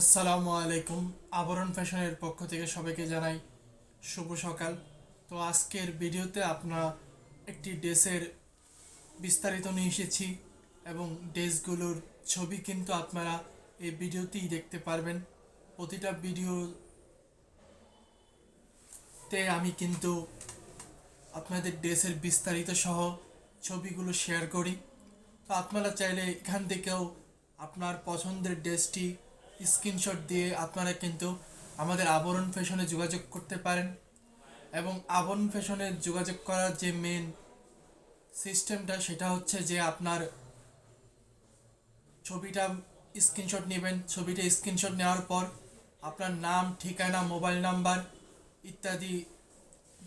আসসালামু আলাইকুম। আবরণ ফ্যাশনের পক্ষ থেকে সবাইকে জানাই শুভ সকাল। তো আজকের ভিডিওতে আপনারা একটি ড্রেসের বিস্তারিত নিয়ে এসেছি এবং ড্রেসগুলোর ছবি কিন্তু আপনারা এই ভিডিওতেই দেখতে পারবেন। প্রতিটা ভিডিওতে আমি কিন্তু আপনাদের ড্রেসের বিস্তারিত সহ ছবিগুলো শেয়ার করি। তো আপনারা চাইলে এখান থেকেও আপনার পছন্দের ড্রেসটি স্ক্রিনশট দিয়ে আপনারা কিন্তু আমাদের আবরণ ফ্যাশনে যোগাযোগ করতে পারেন এবং আবরণ ফ্যাশনে যোগাযোগ করার যে মেন সিস্টেমটা সেটা হচ্ছে যে আপনার ছবিটা স্ক্রিনশট নেবেন। ছবিটা স্ক্রিনশট নেওয়ার পর আপনার নাম, ঠিকানা, মোবাইল নাম্বার ইত্যাদি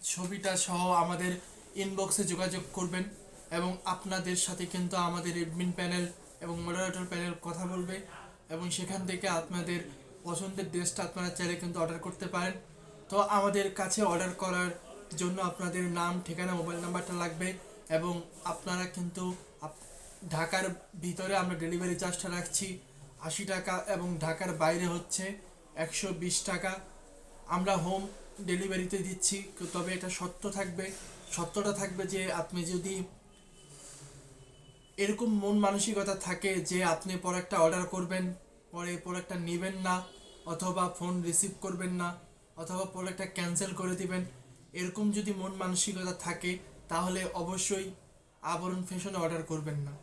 ছবিটা সহ আমাদের ইনবক্সে যোগাযোগ করবেন এবং আপনাদের সাথে কিন্তু আমাদের এডমিন প্যানেল এবং মডারেটর প্যানেল কথা বলবে। এবং সেখান থেকে আপনাদের পছন্দের ড্রেসটা আপনারা চাইলে কিন্তু অর্ডার করতে পারেন। তো আমাদের কাছে অর্ডার করার জন্য আপনাদের নাম, ঠিকানা মোবাইল নাম্বারটা লাগবে এবং আপনারা কিন্তু ঢাকার ভিতরে আমরা ডেলিভারি চার্জটা রাখছি আশি টাকা এবং ঢাকার বাইরে হচ্ছে একশো বিশ টাকা। আমরা হোম ডেলিভারিতে দিচ্ছি, তবে এটা সত্য থাকবে। সত্যটা থাকবে যে আপনি যদি এরকম মন মানসিকতা থাকে যে আপনি পর একটা অর্ডার করবেন পরে প্রোডাক্টটা নেবেন না, অথবা ফোন রিসিভ করবেন না, অথবা প্রোডাক্টটা ক্যান্সেল করে দিবেন। এরকম যদি মন মানসিকতা থাকে, তাহলে অবশ্যই আবরণ ফ্যাশনে অর্ডার করবেন না।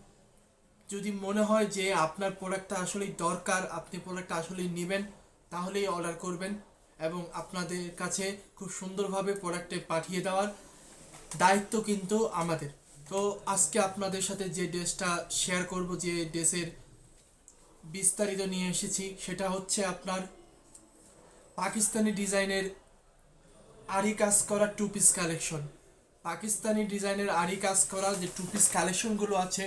যদি মনে হয় যে আপনার প্রোডাক্টটা আসলেই দরকার, আপনি প্রোডাক্টটা আসলেই নেবেন, তাহলেই অর্ডার করবেন এবং আপনাদের কাছে খুব সুন্দরভাবে প্রোডাক্টে পাঠিয়ে দেওয়ার দায়িত্ব কিন্তু আমাদের। তো আজকে আপনাদের সাথে যে ড্রেসটা শেয়ার করব, যে ড্রেসের বিস্তারিত নিয়ে এসেছি। সেটা হচ্ছে আপনার পাকিস্তানি ডিজাইনের আরি কাজ করা টু পিস কালেকশন পাকিস্তানি ডিজাইনের আরি কাজ করা যে টু পিস কালেকশনগুলো আছে,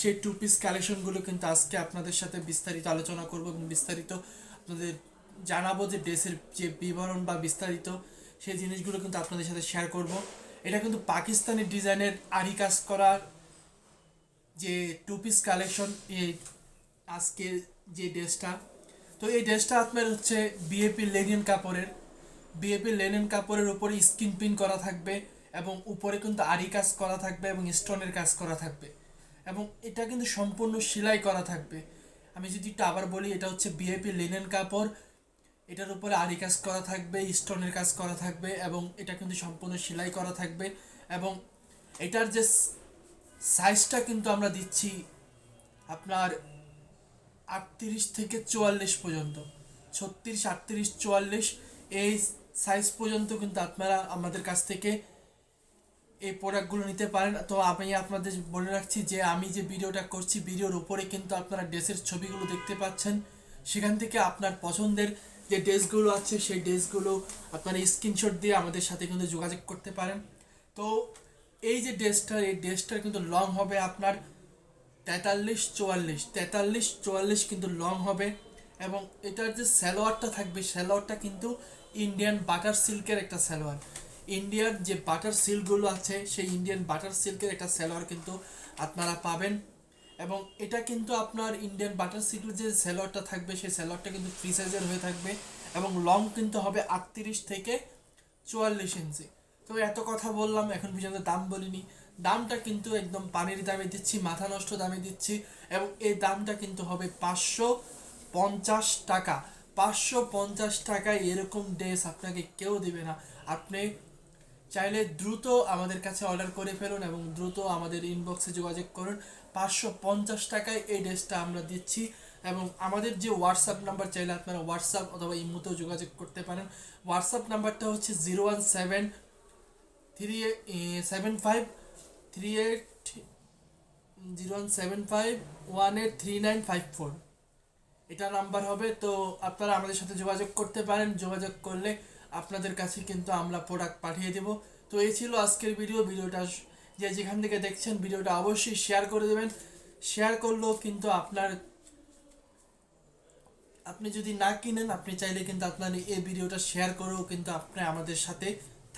সেই টু পিস কালেকশনগুলো কিন্তু আজকে আপনাদের সাথে বিস্তারিত আলোচনা করব এবং বিস্তারিত আপনাদের জানাব যে ড্রেসের যে বিবরণ বা বিস্তারিত সেই জিনিসগুলো কিন্তু আপনাদের সাথে শেয়ার করব। এটা কিন্তু পাকিস্তানি ডিজাইনের আরি কাজ করা যে টু পিস কালেকশন এই আজকে যে ড্রেসটা, তো এই ড্রেসটা আপনার হচ্ছে বিএপি লেনিন কাপড়ের। বিএপি লেনিন কাপড়ের উপরে স্কিন পিন করা থাকবে এবং উপরে কিন্তু আরি কাজ করা থাকবে এবং স্টোনের কাজ করা থাকবে। এবং এটা কিন্তু সম্পূর্ণ সেলাই করা থাকবে। আমি যদি একটু আবার বলি, এটা হচ্ছে বিএপি লিনেন কাপড়। এটার উপরে আরি কাজ করা থাকবে, স্টোনের কাজ করা থাকবে এবং এটা কিন্তু সম্পূর্ণ সেলাই করা থাকবে। এবং এটার যে সাইজটা কিন্তু আমরা দিচ্ছি আপনার আটত্রিশ থেকে চুয়াল্লিশ পর্যন্ত। ছত্রিশ, আটত্রিশ, চুয়াল্লিশ, এই সাইজ পর্যন্ত কিন্তু আপনারা আমাদের কাছ থেকে এই প্রোডাক্টগুলো নিতে পারেন। তো আমি আপনাদের বলে রাখছি যে, আমি যে ভিডিওটা করছি ভিডিওর উপরে কিন্তু আপনারা ড্রেসের ছবিগুলো দেখতে পাচ্ছেন। সেখান থেকে আপনার পছন্দের যে ড্রেসগুলো আছে, সেই ড্রেসগুলো আপনারা স্ক্রিনশট দিয়ে আমাদের সাথে কিন্তু যোগাযোগ করতে পারেন। তো এই যে ড্রেসটা এই ড্রেসটার কিন্তু লং হবে আপনার তেতাল্লিশ, চুয়াল্লিশ। তেতাল্লিশ, চুয়াল্লিশ কিন্তু লং হবে এবং এটার যে সালোয়ারটা থাকবে, সালোয়ারটা কিন্তু ইন্ডিয়ান বাটার সিল্কের একটা সালোয়ার। ইন্ডিয়ার যে বাটার সিল্কগুলো আছে, সেই ইন্ডিয়ান বাটার সিল্কের একটা সালোয়ার কিন্তু আপনারা পাবেন। এবং এটা কিন্তু আপনার ইন্ডিয়ান বাটার সিল্কের যে সালোয়ারটা থাকবে, সেই সালোয়ারটা কিন্তু ফ্রি সাইজের হয়ে থাকবে এবং লং কিন্তু হবে আটত্রিশ থেকে চুয়াল্লিশ ইঞ্চি তো এত কথা বললাম, এখন পর্যন্ত দাম বলিনি। দামটা কিন্তু একদম পানির দামে দিচ্ছি, মাথা নষ্ট দামে দিচ্ছি এবং এই দামটা কিন্তু হবে পাঁচশো পঞ্চাশ টাকা। পাঁচশো পঞ্চাশ টাকায় এরকম ড্রেস আপনাকে কেউ দেবে না। আপনি চাইলে দ্রুত আমাদের কাছে অর্ডার করে ফেলুন এবং দ্রুত আমাদের ইনবক্সে যোগাযোগ করুন। পাঁচশো পঞ্চাশ টাকায় এই ড্রেসটা আমরা দিচ্ছি এবং আমাদের যে হোয়াটসঅ্যাপ নাম্বার চাইলে আপনারা হোয়াটসঅ্যাপ অথবা ইমুতেও যোগাযোগ করতে পারেন। হোয়াটসঅ্যাপ নাম্বারটা হচ্ছে zero one seven three seven five three eight zero one seven five one eight three nine five four এটা নাম্বার হবে, তো আপনারা আমাদের সাথে যোগাযোগ করতে পারেন। যোগাযোগ করলে আপনাদের কাছে কিন্তু আমরা প্রোডাক্ট পাঠিয়ে দেব। তো এই ছিল আজকের ভিডিও ভিডিওটা যে যেখান থেকে দেখছেন, ভিডিওটা অবশ্যই শেয়ার করে দেবেন। শেয়ার করলেও কিন্তু আপনার আপনি যদি না কিনেন, আপনি চাইলে কিন্তু আপনার এই ভিডিওটা শেয়ার করেও কিন্তু আপনি আমাদের সাথে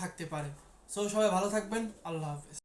থাকতে পারেন। সো সবাই ভালো থাকবেন। আল্লাহ হাফেজ।